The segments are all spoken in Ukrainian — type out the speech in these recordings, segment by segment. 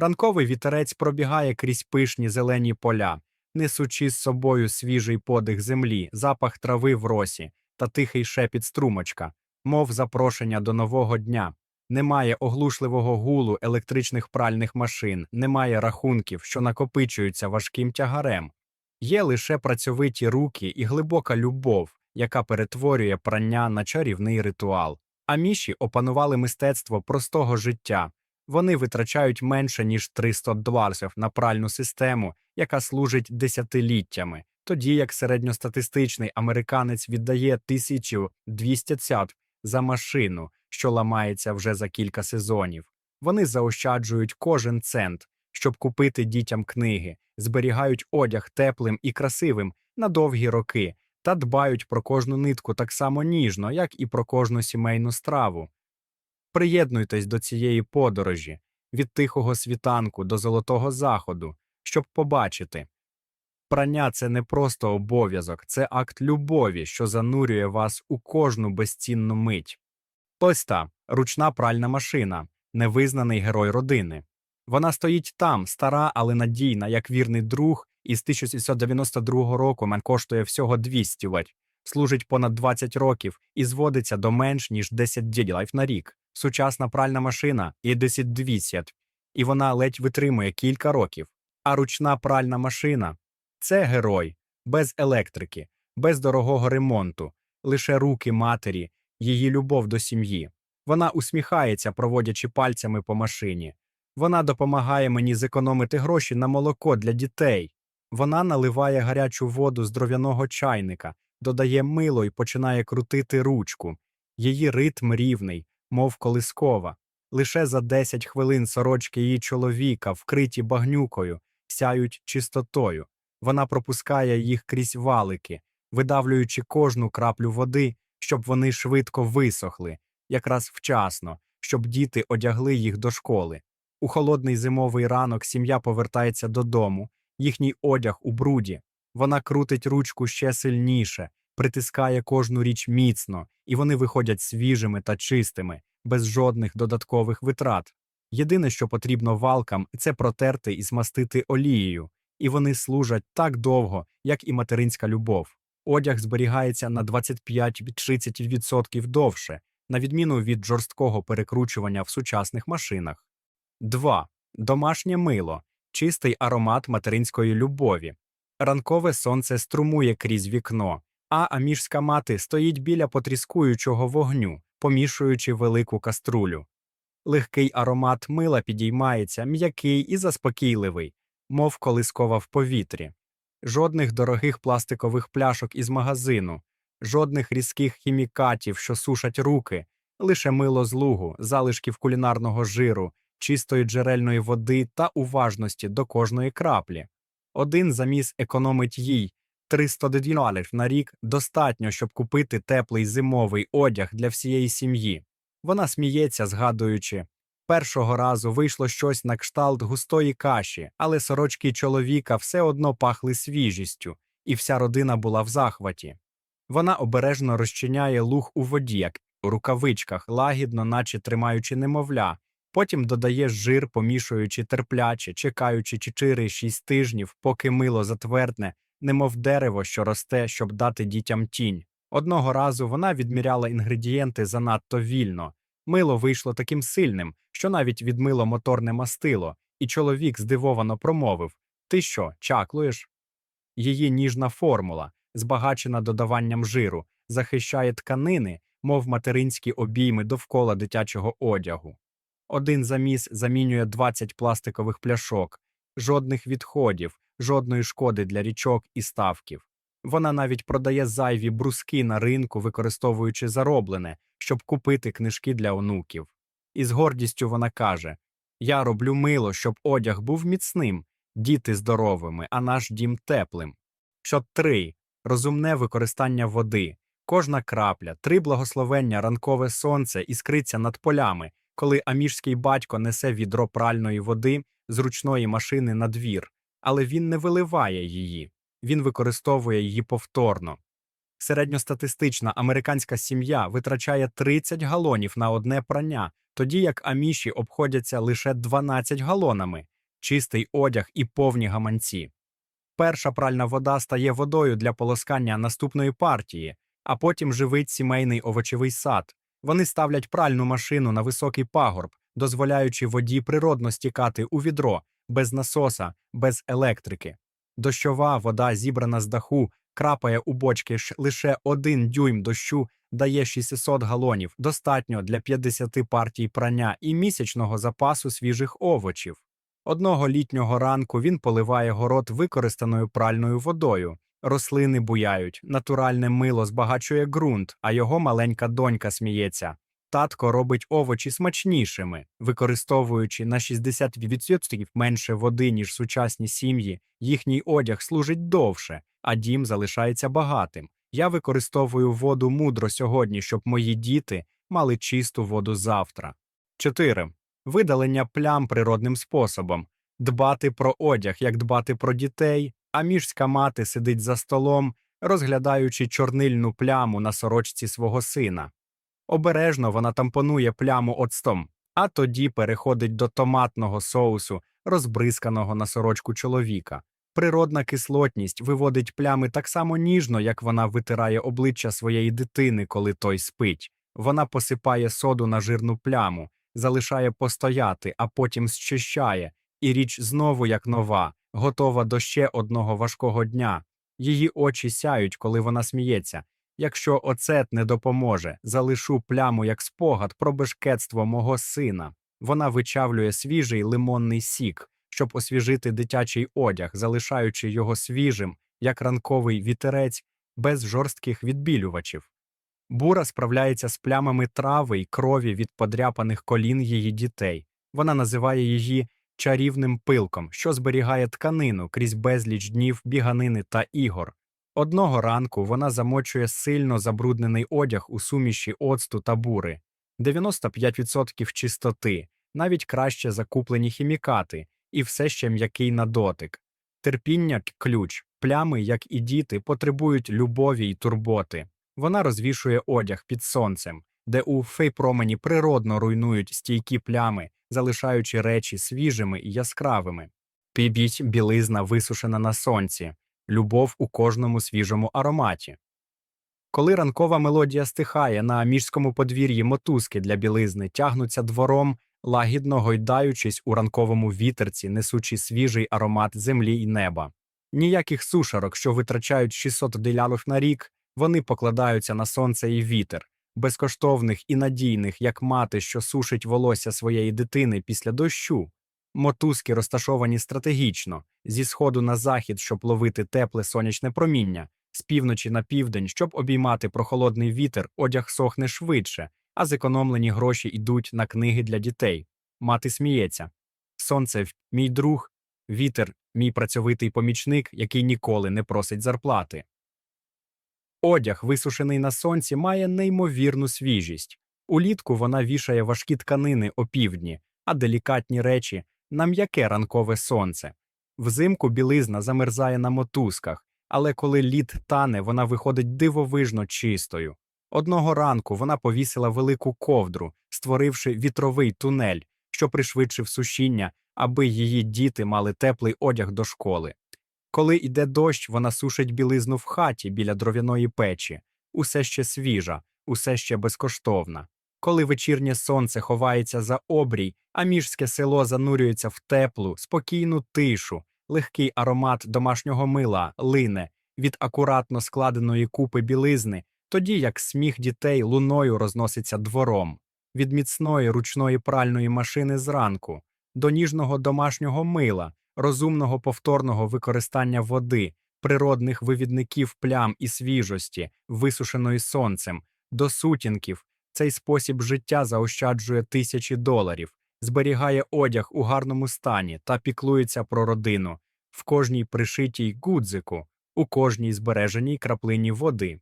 Ранковий вітерець пробігає крізь пишні зелені поля, несучи з собою свіжий подих землі, запах трави в росі та тихий шепіт струмочка, мов запрошення до нового дня. Немає оглушливого гулу електричних пральних машин, немає рахунків, що накопичуються важким тягарем. Є лише працьовиті руки і глибока любов, яка перетворює прання на чарівний ритуал. А міші опанували мистецтво простого життя. Вони витрачають менше ніж 300 доларів на пральну систему, яка служить десятиліттями, тоді як середньостатистичний американець віддає 1200 за машину, що ламається вже за кілька сезонів. Вони заощаджують кожен цент, щоб купити дітям книги, зберігають одяг теплим і красивим на довгі роки та дбають про кожну нитку так само ніжно, як і про кожну сімейну страву. Приєднуйтесь до цієї подорожі від тихого світанку до золотого заходу, щоб побачити. Прання це не просто обов'язок, це акт любові, що занурює вас у кожну безцінну мить. Ось та ручна пральна машина, невизнаний герой родини. Вона стоїть там, стара, але надійна, як вірний друг, і з 1992 року мен коштує всього 200 ледь, служить понад 20 років і зводиться до менш ніж 10 ділів на рік. Сучасна пральна машина є 10-200, і вона ледь витримує кілька років. А ручна пральна машина це герой, без електрики, без дорогого ремонту, лише руки матері, її любов до сім'ї. Вона усміхається, проводячи пальцями по машині. Вона допомагає мені зекономити гроші на молоко для дітей. Вона наливає гарячу воду з дров'яного чайника, додає мило і починає крутити ручку. Її ритм рівний, мов колискова. Лише за 10 хвилин сорочки її чоловіка, вкриті багнюкою, сяють чистотою. Вона пропускає їх крізь валики, видавлюючи кожну краплю води, щоб вони швидко висохли, якраз вчасно, щоб діти одягли їх до школи. У холодний зимовий ранок сім'я повертається додому, їхній одяг у бруді. Вона крутить ручку ще сильніше, притискає кожну річ міцно, і вони виходять свіжими та чистими, без жодних додаткових витрат. Єдине, що потрібно валкам, це протерти і змастити олією, і вони служать так довго, як і материнська любов. Одяг зберігається на 25-30% довше, на відміну від жорсткого перекручування в сучасних машинах. 2. Домашнє мило чистий аромат материнської любові. Ранкове сонце струмує крізь вікно, а аміжська мати стоїть біля потріскуючого вогню, помішуючи велику каструлю. Легкий аромат мила підіймається, м'який і заспокійливий, мов колискова в повітрі. Жодних дорогих пластикових пляшок із магазину, жодних різких хімікатів, що сушать руки, лише мило з лугу, залишків кулінарного жиру, чистої джерельної води та уважності до кожної краплі. Один заміс економить їй 300 доларів на рік достатньо, щоб купити теплий зимовий одяг для всієї сім'ї. Вона сміється, згадуючи. Першого разу вийшло щось на кшталт густої каші, але сорочки чоловіка все одно пахли свіжістю, і вся родина була в захваті. Вона обережно розчиняє луг у воді, як у рукавичках, лагідно, наче тримаючи немовля, потім додає жир, помішуючи терпляче, чекаючи 4-6 тижнів, поки мило затвердне, немов дерево, що росте, щоб дати дітям тінь. Одного разу вона відміряла інгредієнти занадто вільно. Мило вийшло таким сильним, що навіть відмило моторне мастило, і чоловік здивовано промовив Ти що, чаклуєш? Її ніжна формула, збагачена додаванням жиру, захищає тканини, мов материнські обійми довкола дитячого одягу. Один заміс замінює 20 пластикових пляшок, жодних відходів, жодної шкоди для річок і ставків. Вона навіть продає зайві бруски на ринку, використовуючи зароблене, щоб купити книжки для онуків. І з гордістю вона каже Я роблю мило, щоб одяг був міцним, діти здоровими, а наш дім теплим. Що три розумне використання води, кожна крапля, три благословення, ранкове сонце іскриться над полями, коли аміжський батько несе відро пральної води з ручної машини на двір, але він не виливає її, він використовує її повторно. Середньостатистична американська сім'я витрачає 30 галонів на одне прання, тоді як аміші обходяться лише 12 галонами, чистий одяг і повні гаманці. Перша пральна вода стає водою для полоскання наступної партії, а потім живить сімейний овочевий сад. Вони ставлять пральну машину на високий пагорб, дозволяючи воді природно стікати у відро, без насоса, без електрики. Дощова вода, зібрана з даху, крапає у бочки лише один дюйм дощу дає 600 галонів, достатньо для 50 партій прання і місячного запасу свіжих овочів. Одного літнього ранку він поливає город використаною пральною водою. Рослини буяють, натуральне мило збагачує ґрунт, а його маленька донька сміється. Татко робить овочі смачнішими, використовуючи на 60% менше води, ніж сучасні сім'ї, їхній одяг служить довше, а дім залишається багатим. Я використовую воду мудро сьогодні, щоб мої діти мали чисту воду завтра. 4. Видалення плям природним способом. Дбати про одяг, як дбати про дітей, а міжська мати сидить за столом, розглядаючи чорнильну пляму на сорочці свого сина. Обережно вона тампонує пляму оцтом, а тоді переходить до томатного соусу, розбризканого на сорочку чоловіка. Природна кислотність виводить плями так само ніжно, як вона витирає обличчя своєї дитини, коли той спить. Вона посипає соду на жирну пляму, залишає постояти, а потім зчищає, і річ знову як нова, готова до ще одного важкого дня. Її очі сяють, коли вона сміється. Якщо оцет не допоможе, залишу пляму як спогад про бешкетство мого сина. Вона вичавлює свіжий лимонний сік, щоб освіжити дитячий одяг, залишаючи його свіжим, як ранковий вітерець, без жорстких відбілювачів. Бура справляється з плямами трави й крові від подряпаних колін її дітей. Вона називає її чарівним пилком, що зберігає тканину крізь безліч днів біганини та ігор. Одного ранку вона замочує сильно забруднений одяг у суміші оцту та бури, 95% чистоти, навіть краще закуплені хімікати, і все ще м'який на дотик. Терпіння – ключ, плями, як і діти, потребують любові й турботи. Вона розвішує одяг під сонцем, де у фейпромені природно руйнують стійкі плями, залишаючи речі свіжими і яскравими. Пібіть білизна висушена на сонці, любов у кожному свіжому ароматі. Коли ранкова мелодія стихає на міжському подвір'ї мотузки для білизни тягнуться двором, лагідно гойдаючись у ранковому вітерці, несучи свіжий аромат землі й неба. Ніяких сушарок, що витрачають 600 дилярів на рік, вони покладаються на сонце і вітер, безкоштовних і надійних, як мати, що сушить волосся своєї дитини після дощу. Мотузки розташовані стратегічно, зі сходу на захід, щоб ловити тепле сонячне проміння, з півночі на південь, щоб обіймати прохолодний вітер, одяг сохне швидше, а зекономлені гроші йдуть на книги для дітей. Мати сміється. Сонце – мій друг, вітер – мій працьовитий помічник, який ніколи не просить зарплати. Одяг, висушений на сонці, має неймовірну свіжість. Улітку вона вішає важкі тканини опівдні, а делікатні речі на м'яке ранкове сонце. Взимку білизна замерзає на мотузках, але коли лід тане, вона виходить дивовижно чистою. Одного ранку вона повісила велику ковдру, створивши вітровий тунель, що пришвидшив сушіння, аби її діти мали теплий одяг до школи. Коли йде дощ, вона сушить білизну в хаті біля дров'яної печі, усе ще свіжа, усе ще безкоштовна. Коли вечірнє сонце ховається за обрій, а міжське село занурюється в теплу, спокійну тишу, легкий аромат домашнього мила лине від акуратно складеної купи білизни, тоді як сміх дітей луною розноситься двором, від міцної ручної пральної машини зранку, до ніжного домашнього мила, розумного повторного використання води, природних вивідників плям і свіжості, висушеної сонцем, до сутінків. Цей спосіб життя заощаджує тисячі доларів, зберігає одяг у гарному стані та піклується про родину в кожній пришитій гудзику, у кожній збереженій краплині води.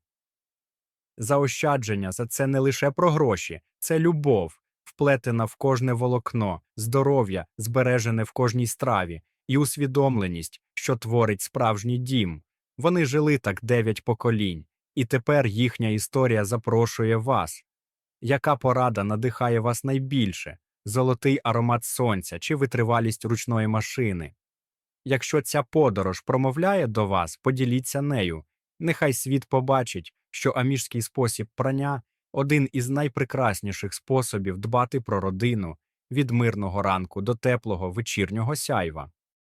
Заощадження за це не лише про гроші, це любов, вплетена в кожне волокно, здоров'я, збережене в кожній страві, і усвідомленість, що творить справжній дім. Вони жили так дев'ять поколінь, і тепер їхня історія запрошує вас. Яка порада надихає вас найбільше? золотий аромат сонця чи витривалість ручної машини. Якщо ця подорож промовляє до вас, поділіться нею. Нехай світ побачить, що аміжський спосіб прання один із найпрекрасніших способів дбати про родину від мирного ранку до теплого вечірнього сяйва.